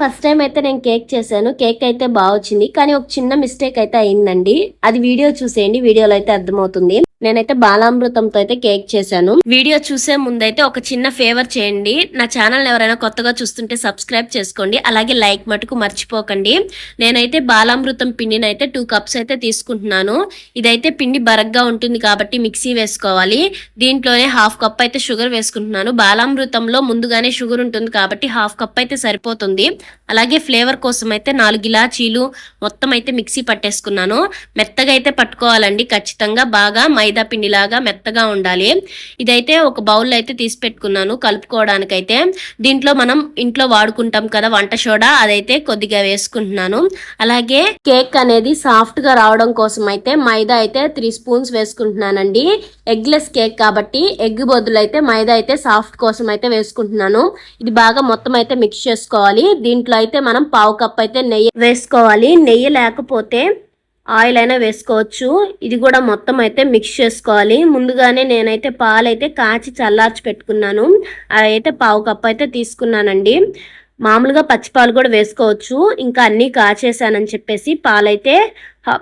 First time అయితే నేను cake చేశాను. కేక్ అయితే బాగా వచ్చింది కానీ ఒక చిన్న మిస్టేక్ అయితే అయిందండి. అది వీడియో చూసేయండి. వీడియోలో అయితే అర్థమవుతుంది. నేనైతే బాలామృతంతో అయితే కేక్ చేశాను. వీడియో చూసే ముందైతే ఒక చిన్న ఫేవర్ చేయండి. నా ఛానల్ ఎవరైనా కొత్తగా చూస్తుంటే సబ్స్క్రైబ్ చేసుకోండి. అలాగే లైక్ మటుకు మర్చిపోకండి. నేనైతే బాలామృతం పిండిని అయితే టూ కప్స్ అయితే తీసుకుంటున్నాను. ఇదైతే పిండి బరగ్గా ఉంటుంది కాబట్టి మిక్సీ వేసుకోవాలి. దీంట్లోనే హాఫ్ కప్ అయితే షుగర్ వేసుకుంటున్నాను. బాలామృతంలో ముందుగానే షుగర్ ఉంటుంది కాబట్టి హాఫ్ కప్ అయితే సరిపోతుంది. అలాగే ఫ్లేవర్ కోసం అయితే నాలుగు ఇలాచీలు మొత్తం అయితే మిక్సీ పట్టేసుకున్నాను. మెత్తగా అయితే పట్టుకోవాలండి. ఖచ్చితంగా బాగా మైదా పిండిలాగా మెత్తగా ఉండాలి. ఇదైతే ఒక బౌల్ అయితే తీసి పెట్టుకున్నాను కలుపుకోవడానికైతే. దీంట్లో మనం ఇంట్లో వాడుకుంటాం కదా వంట సోడా అదైతే కొద్దిగా వేసుకుంటున్నాను. అలాగే కేక్ అనేది సాఫ్ట్గా రావడం కోసం అయితే మైదా అయితే త్రీ స్పూన్స్ వేసుకుంటున్నానండి. ఎగ్లెస్ కేక్ కాబట్టి ఎగ్ బదులు అయితే మైదా అయితే సాఫ్ట్ కోసం అయితే వేసుకుంటున్నాను. ఇది బాగా మొత్తం అయితే మిక్స్ చేసుకోవాలి. దీంట్లో అయితే మనం పావు కప్ అయితే నెయ్యి వేసుకోవాలి. నెయ్యి లేకపోతే ఆయిల్ అయినా వేసుకోవచ్చు. ఇది కూడా మొత్తం అయితే మిక్స్ చేసుకోవాలి. ముందుగానే నేనైతే పాలైతే కాచి చల్లార్చి పెట్టుకున్నాను. అయితే పావు కప్ అయితే తీసుకున్నానండి. మామూలుగా పచ్చిపాలు కూడా వేసుకోవచ్చు. ఇంకా అన్నీ కాచేసానని చెప్పేసి పాలైతే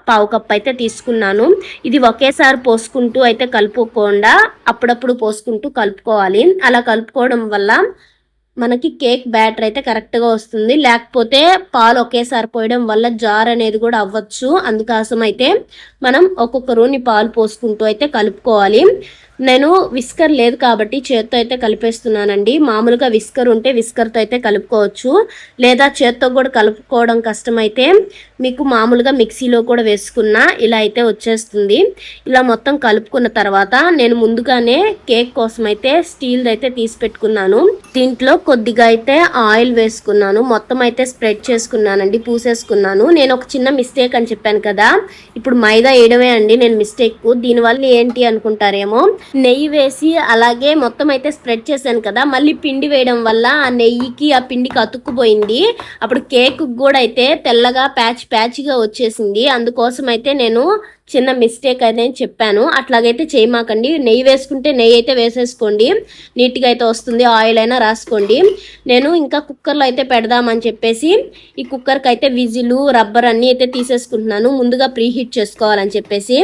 పావు కప్ అయితే తీసుకున్నాను. ఇది ఒకేసారి పోసుకుంటూ అయితే కలుపుకోకుండా అప్పుడప్పుడు పోసుకుంటూ కలుపుకోవాలి. అలా కలుపుకోవడం వల్ల మనకి కేక్ బ్యాటర్ అయితే కరెక్ట్గా వస్తుంది. లేకపోతే పాలు ఒకేసారి పోయడం వల్ల జార్ అనేది కూడా అవ్వచ్చు. అందుకోసం అయితే మనం ఒక్కొక్క రూని పాలు పోసుకుంటూ అయితే కలుపుకోవాలి. నేను విస్కర్ లేదు కాబట్టి చేత్తో అయితే కలిపేస్తున్నానండి. మామూలుగా విస్కర్ ఉంటే విస్కర్తో అయితే కలుపుకోవచ్చు. లేదా చేత్తో కూడా కలుపుకోవడం కష్టమైతే మీకు మామూలుగా మిక్సీలో కూడా వేసుకున్న ఇలా అయితే వచ్చేస్తుంది. ఇలా మొత్తం కలుపుకున్న తర్వాత నేను ముందుగానే కేక్ కోసం అయితే స్టీల్ అయితే తీసి పెట్టుకున్నాను. దీంట్లో కొద్దిగా అయితే ఆయిల్ వేసుకున్నాను. మొత్తం అయితే స్ప్రెడ్ చేసుకున్నానండి పూసేసుకున్నాను. నేను ఒక చిన్న మిస్టేక్ అని చెప్పాను కదా. ఇప్పుడు మైదా వేయడమే అండి నేను మిస్టేక్. దీనివల్ల ఏంటి అనుకుంటారేమో నెయ్యి వేసి అలాగే మొత్తం అయితే స్ప్రెడ్ చేశాను కదా. మళ్ళీ పిండి వేయడం వల్ల ఆ నెయ్యికి ఆ పిండికి అతుక్కుపోయింది అప్పుడు కేక్ కూడా అయితే తెల్లగా ప్యాచ్ ప్యాచ్గా వచ్చేసింది. అందుకోసం అయితే నేను చిన్న మిస్టేక్ అయితే చెప్పాను. అట్లాగైతే చేయమాకండి. నెయ్యి వేసుకుంటే నెయ్యి అయితే వేసేసుకోండి. నీట్గా అయితే వస్తుంది. ఆయిల్ అయినా రాసుకోండి. నేను ఇంకా కుక్కర్లో అయితే పెడదామని చెప్పేసి ఈ కుక్కర్కి అయితే విజిలు రబ్బర్ అన్నీ అయితే తీసేసుకుంటున్నాను. ముందుగా ప్రీహీట్ చేసుకోవాలని చెప్పేసి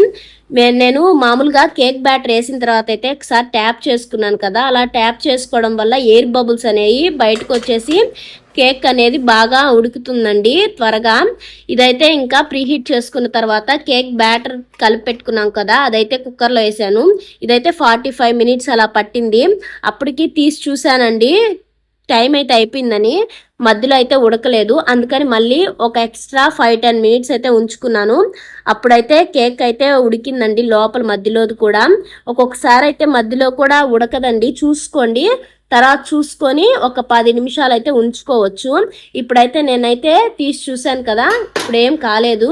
నేను మామూలుగా కేక్ బ్యాటర్ వేసిన తర్వాత అయితే ఒకసారి ట్యాప్ చేసుకున్నాను కదా అలా ట్యాప్ చేసుకోవడం వల్ల ఎయిర్ బబుల్స్ అనేవి బయటకు వచ్చేసి కేక్ అనేది బాగా ఉడుకుతుందండి త్వరగా. ఇదైతే ఇంకా ప్రీహీట్ చేసుకున్న తర్వాత కేక్ బ్యాటర్ కలిపి పెట్టుకున్నాం కదా అదైతే కుక్కర్లో వేసాను. ఇదైతే ఫార్టీ ఫైవ్ మినిట్స్ అలా పట్టింది. అప్పటికి తీసి చూశానండి టైం అయితే అయిపోయిందని మధ్యలో అయితే ఉడకలేదు. అందుకని మళ్ళీ ఒక ఎక్స్ట్రా ఫైవ్ టెన్ మినిట్స్ అయితే ఉంచుకున్నాను. అప్పుడైతే కేక్ అయితే ఉడికిందండి లోపల మధ్యలోది కూడా. ఒక్కొక్కసారి అయితే మధ్యలో కూడా ఉడకదండి. చూసుకోండి. తర్వాత చూసుకొని ఒక పది నిమిషాలు అయితే ఉంచుకోవచ్చు. ఇప్పుడైతే నేనైతే తీసి చూశాను కదా ఇప్పుడు ఏం కాలేదు.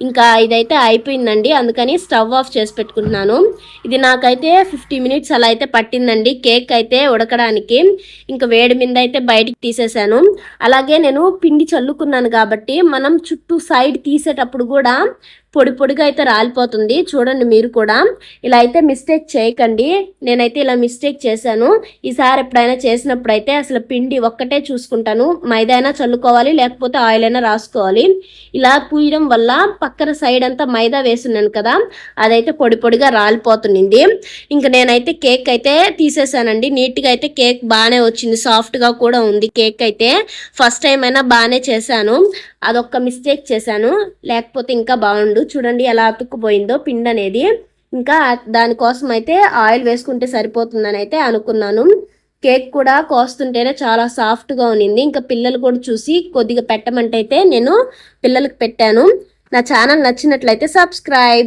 ఇంకా ఇదైతే అయిపోయిందండి. అందుకని స్టవ్ ఆఫ్ చేసి పెట్టుకుంటున్నాను. ఇది నాకైతే ఫిఫ్టీ మినిట్స్ అలా అయితే పట్టిందండి. కేక్ అయితే ఉడకడానికి ఇంకా వేడి మీద అయితే బయటికి తీసేసాను. అలాగే నేను పిండి చల్లుకున్నాను కాబట్టి మనం చుట్టూ సైడ్ తీసేటప్పుడు కూడా పొడి పొడిగా అయితే రాలిపోతుంది. చూడండి మీరు కూడా. ఇలా అయితే మిస్టేక్ చేయకండి. నేనైతే ఇలా మిస్టేక్ చేశాను. ఈసారి ఎప్పుడైనా చేసినప్పుడు అయితే అసలు పిండి ఒక్కటే చూసుకుంటాను. మైదా అయినా చల్లుకోవాలి లేకపోతే ఆయిల్ అయినా రాసుకోవాలి. ఇలా పూయడం వల్ల పక్కన సైడ్ అంతా మైదా వేసున్నాను కదా అదైతే పొడి పొడిగా రాలిపోతుంది ఇంకా నేనైతే కేక్ అయితే తీసేసానండి. నీట్గా అయితే కేక్ బాగానే వచ్చింది. సాఫ్ట్గా కూడా ఉంది కేక్ అయితే. ఫస్ట్ టైం అయినా బాగానే చేశాను. అదొక్క మిస్టేక్ చేశాను. లేకపోతే ఇంకా బాగుండు. చూడండి ఎలా అతుక్కుపోయిందో పిండి అనేది. ఇంకా దానికోసం అయితే ఆయిల్ వేసుకుంటే సరిపోతుందని అయితే అనుకున్నాను. కేక్ కూడా కోస్తుంటేనే చాలా సాఫ్ట్గా ఉన్నింది. ఇంకా పిల్లలు కూడా చూసి కొద్దిగా పెట్టమంటే నేను పిల్లలకు పెట్టాను. నా ఛానల్ నచ్చినట్లయితే సబ్స్క్రైబ్.